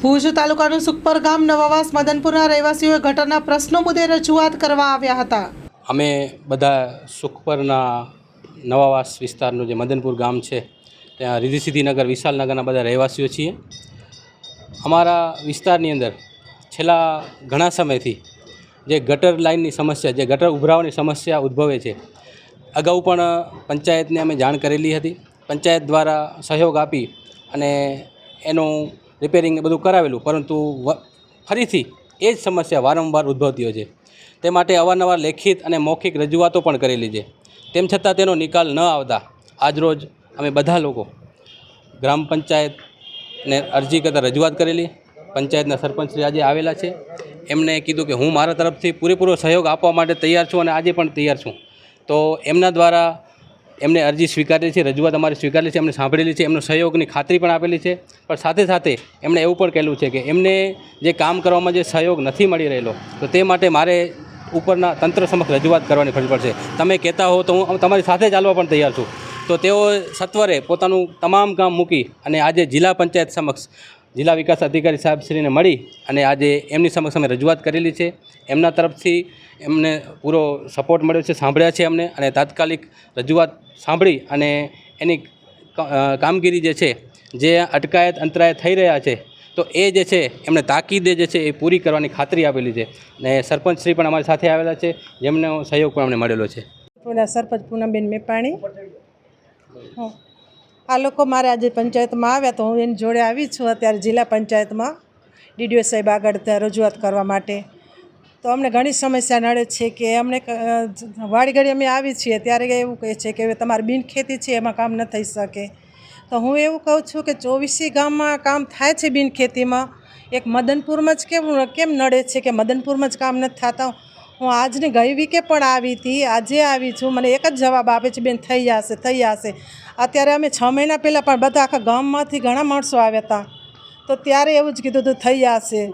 ભુજ તાલુકાનું સુખપર ગામ નવાવાસ મદનપુરના રહેવાસીઓએ ગટરના પ્રશ્નો મુદ્દે રજૂઆત કરવા આવ્યા હતા. અમે બધા સુખપરના નવાવાસ વિસ્તારનું જે મદનપુર ગામ છે, ત્યાં રિધિ સિદ્ધિનગર વિશાલનગરના બધા રહેવાસીઓ છીએ. અમારા વિસ્તારની અંદર છેલ્લા ઘણા સમયથી જે ગટર લાઇનની સમસ્યા, જે ગટર ઉભરાવાની સમસ્યા ઉદ્ભવે છે, અગાઉ પણ પંચાયતને અમે જાણ કરેલી હતી. પંચાયત દ્વારા સહયોગ આપી અને એનું રિપેરિંગ બધું કરાવેલું, પરંતુ ફરીથી એ જ સમસ્યા વારંવાર ઉદ્ભવતી હોય છે. તે માટે અવારનવાર લેખિત અને મૌખિક રજૂઆતો પણ કરેલી છે તેમ છતાં તેનો નિકાલ ન આવતા આજરોજ અમે બધા લોકો ગ્રામ પંચાયતને અરજી કરતાં રજૂઆત કરેલી. પંચાયતના સરપંચશ્રી આજે આવેલા છે. એમને કીધું કે હું મારા તરફથી પૂરેપૂરો સહયોગ આપવા માટે તૈયાર છું અને આજે પણ તૈયાર છું. તો એમના દ્વારા એમને અરજી સ્વીકારેલી છે, રજૂઆત અમારી સ્વીકારેલી છે, એમને સાંભળેલી છે, એમનો સહયોગની ખાતરી પણ આપેલી છે. પણ સાથે સાથે એમણે એવું પણ કહેલું છે કે એમને જે કામ કરવામાં જે સહયોગ નથી મળી રહેલો, તો તે માટે મારે ઉપરના તંત્ર સમક્ષ રજૂઆત કરવાની ફરજ પડશે. તમે કહેતા હો તો હું તમારી સાથે ચાલવા પણ તૈયાર છું. તો તેઓ સત્વરે પોતાનું તમામ કામ મૂકી અને આજે જિલ્લા પંચાયત સમક્ષ જિલ્લા વિકાસ અધિકારી સાહેબશ્રીને મળી અને આજે એમની સમક્ષ અમે રજૂઆત કરેલી છે. એમના તરફથી એમને પૂરો સપોર્ટ મળ્યો છે, સાંભળ્યા છે અમને અને તાત્કાલિક રજૂઆત સાંભળી અને એની કામગીરી જે છે, જે અટકાયત અંતરાય થઈ રહ્યા છે, તો એ જે છે એમણે તાકીદે જે છે એ પૂરી કરવાની ખાતરી આપેલી છે અને સરપંચશ્રી પણ અમારી સાથે આવેલા છે, જેમનો સહયોગ પણ અમને મળેલો છે. સરપંચ પૂનમબેન મેપાણી. આ લોકો મારે આજે પંચાયતમાં આવ્યા તો હું એની જોડે આવી છું અત્યારે જિલ્લા પંચાયતમાં. ડીડીઓ સાહેબ આગળ ત્યાં રજૂઆત કરવા માટે. તો અમને ઘણી સમસ્યા નડે છે કે અમને ક- વાડી ઘડી અમે આવી છીએ ત્યારે એવું કહે છે કે હવે તમારી બિન ખેતી છે એમાં કામ ન થઈ શકે. તો હું એવું કહું છું કે ચોવીસી ગામમાં કામ થાય છે બિન ખેતીમાં એક મદનપુરમાં જ કેવું, કેમ નડે છે કે મદનપુરમાં જ કામ નથી થતા? હું આજની ગઈ વીકે પણ આવી હતી. આજે આવી છું. મને એક જ જવાબ આપે છે, બેન, થઈ જશે થઈ જશે. અત્યારે અમે છ મહિના પહેલાં પણ બધા આખા ગામમાંથી ઘણા માણસો આવ્યા હતા. તો ત્યારે એવું જ કીધું હતું, થઈ જશે.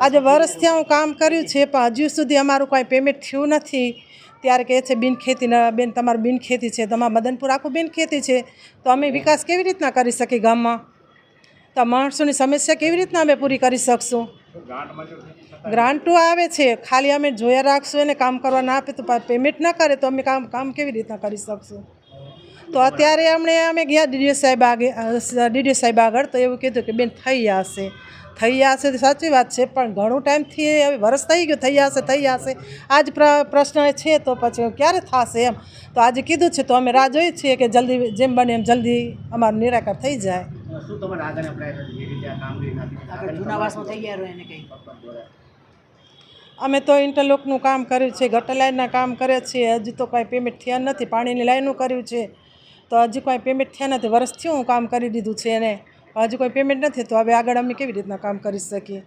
આજે વર્ષથી હું કામ કર્યું છે, પણ હજુ સુધી અમારું કાંઈ પેમેન્ટ થયું નથી. ત્યારે કહે છે, બિન ખેતી બેન, તમારું બિન ખેતી છે, તમારા મદનપુર આખું બિન ખેતી છે. તો અમે વિકાસ કેવી રીતના કરી શકીએ ગામમાં? તો માણસોની સમસ્યા કેવી રીતના અમે પૂરી કરી શકશું? ગ્રાન્ટો આવે છે. ખાલી અમે જોયા રાખશું એને કામ કરવા ના આપે તો પેમેન્ટ ના કરે તો અમે કામ કામ કેવી રીતના કરી શકશું? તો અત્યારે અમને અમે ગયા ડીડીઓ સાહેબ આગળ ડીડીઓ સાહેબ આગળ તો એવું કીધું કે બેન થઈ જશે થઈ જશે તો સાચી વાત છે, પણ ઘણું ટાઈમથી હવે વરસ થઈ ગયું, થઈ જશે થઈ જશે આજ પ્ર- પ્રશ્ન છે તો પછી ક્યારે થશે એમ? તો આજે કીધું છે તો અમે રાહ જોઈએ છીએ કે જલ્દી, જેમ બને એમ જલ્દી અમારું નિરાકર થઈ જાય. જૂનાવાસમાં થઈ ગયા એને કંઈ. અમે તો ઇન્ટરલોકનું કામ કર્યું છે ગટર લાઇનના કામ કર્યા છીએ. હજી તો કાંઈ પેમેન્ટ થયા નથી. પાણીની લાઇનનું કર્યું છે. તો હજી કાંઈ પેમેન્ટ થયા નથી. વર્ષથી હું કામ કરી દીધું છે એને. હજી કોઈ પેમેન્ટ નથી. તો હવે આગળ અમે કેવી રીતના કામ કરી શકીએ?